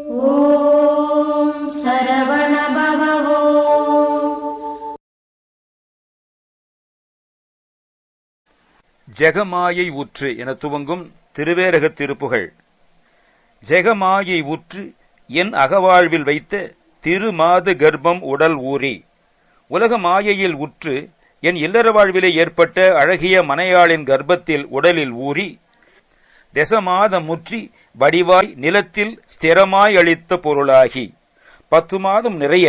ஓம் சரவண பவோ ஜெகமாயை உற்று என துவங்கும் திருவேரக திருப்புகள். ஜெகமாயை ஊற்று என் அகவாழ்வில் வைத்த திருமாது கர்ப்பம் உடல் ஊறி. உலக மாயையில் உற்று என் இல்லற வாழ்விலே ஏற்பட்ட அழகிய மனையாளின் கர்ப்பத்தில் உடலில் ஊறி. தசமாத முற்றி வடிவாய் நிலத்தில் ஸ்திரமாய் அளித்த பொருளாகி பத்து மாதம் நிறைய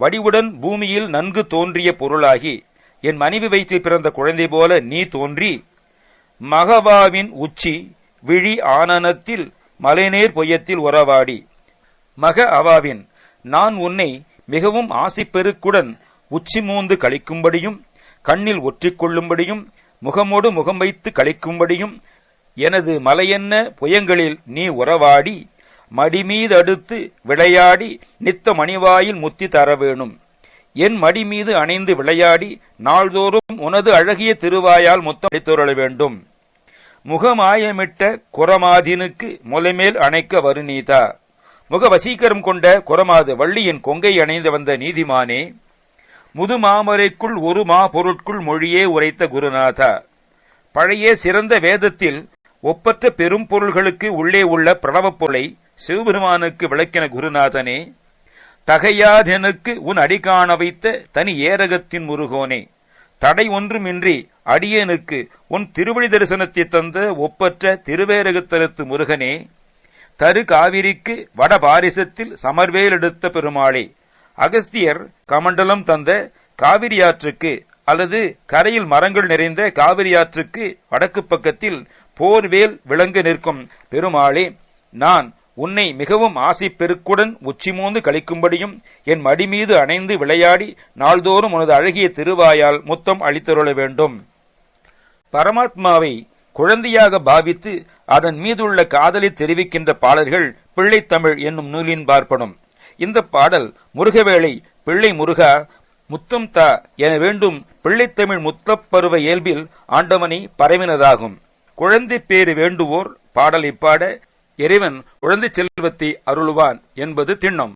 வடிவுடன் பூமியில் நன்கு தோன்றிய பொருளாகி என் மனைவி வயிற்றில் பிறந்த குழந்தை போல நீ தோன்றி மகவாவின் உச்சி விழி ஆனனத்தில் மலைநேர் பொய்யத்தில் உறவாடி. மக அவாவின் நான் உன்னை மிகவும் ஆசைப்பெருக்குடன் உச்சி மூந்து கழிக்கும்படியும் கண்ணில் ஒற்றிக்கொள்ளும்படியும் முகமோடு முகம் வைத்து கழிக்கும்படியும் எனது மலையென்ன புயங்களில் நீ உறவாடி மடிமீதடுத்து விளையாடி நித்த மணிவாயில் முத்தி தர வேணும். என் மடி மீது அணைந்து விளையாடி நாள்தோறும் உனது அழகிய திருவாயால் முத்தம் அடித்துரள வேண்டும். முகமாயமிட்ட குரமாதினுக்கு முலைமேல் அணைக்க வருநீதா முக வசீகரம் கொண்ட குரமாது வள்ளியின் கொங்கை அணைந்து வந்த நீதிமானே முதுமாமரைக்குள் ஒரு மா பொருட்குள் மொழியே உரைத்த குருநாதா. பழைய சிறந்த வேதத்தில் ஒப்பற்ற பெரும் பொருள்களுக்கு உள்ளே உள்ள பிரணவப் பொருளை சிவபெருமானுக்கு விளக்கின குருநாதனே தகையாதெனுக்கு உன் அடி காண வைத்த தனி ஏரகத்தின் முருகோனே தடை ஒன்றுமின்றி அடியனுக்கு உன் திருவழி தரிசனத்தை தந்த ஒப்பற்ற திருவேரகத்தலத்து முருகனே தரு காவிரிக்கு வட பாரிசத்தில் சமர்வேல் எடுத்த பெருமாளே அகஸ்தியர் கமண்டலம் தந்த காவிரியாற்றுக்கு அல்லது கரையில் மரங்கள் நிறைந்த காவிரியாற்றுக்கு வடக்கு பக்கத்தில் போர்வேல் விளங்கு நிற்கும். பெருமாளே நான் உன்னை மிகவும் ஆசை பெருக்குடன் உச்சிமோந்து கழிக்கும்படியும் என் மடி மீது அணைந்து விளையாடி நாள்தோறும் உனது அழகிய திருவாயால் முத்தம் அளித்தருள வேண்டும். பரமாத்மாவை குழந்தையாக பாவித்து அதன் மீதுள்ள காதலை தெரிவிக்கின்ற பாடல்கள் பிள்ளைத்தமிழ் என்னும் நூலின் பார்ப்படும் இந்த பாடல் முருகவேளை பிள்ளை முருகா முத்தம் தா என வேண்டும் பிள்ளைத்தமிழ் முத்தப்பருவ இயல்பில் ஆண்டவனை பரவினதாகும். குழந்தை பேறு வேண்டுவோர் பாடலை பாட இறைவன் குழந்தை செல்வத்தை அருள்வான் என்பது திண்ணம்.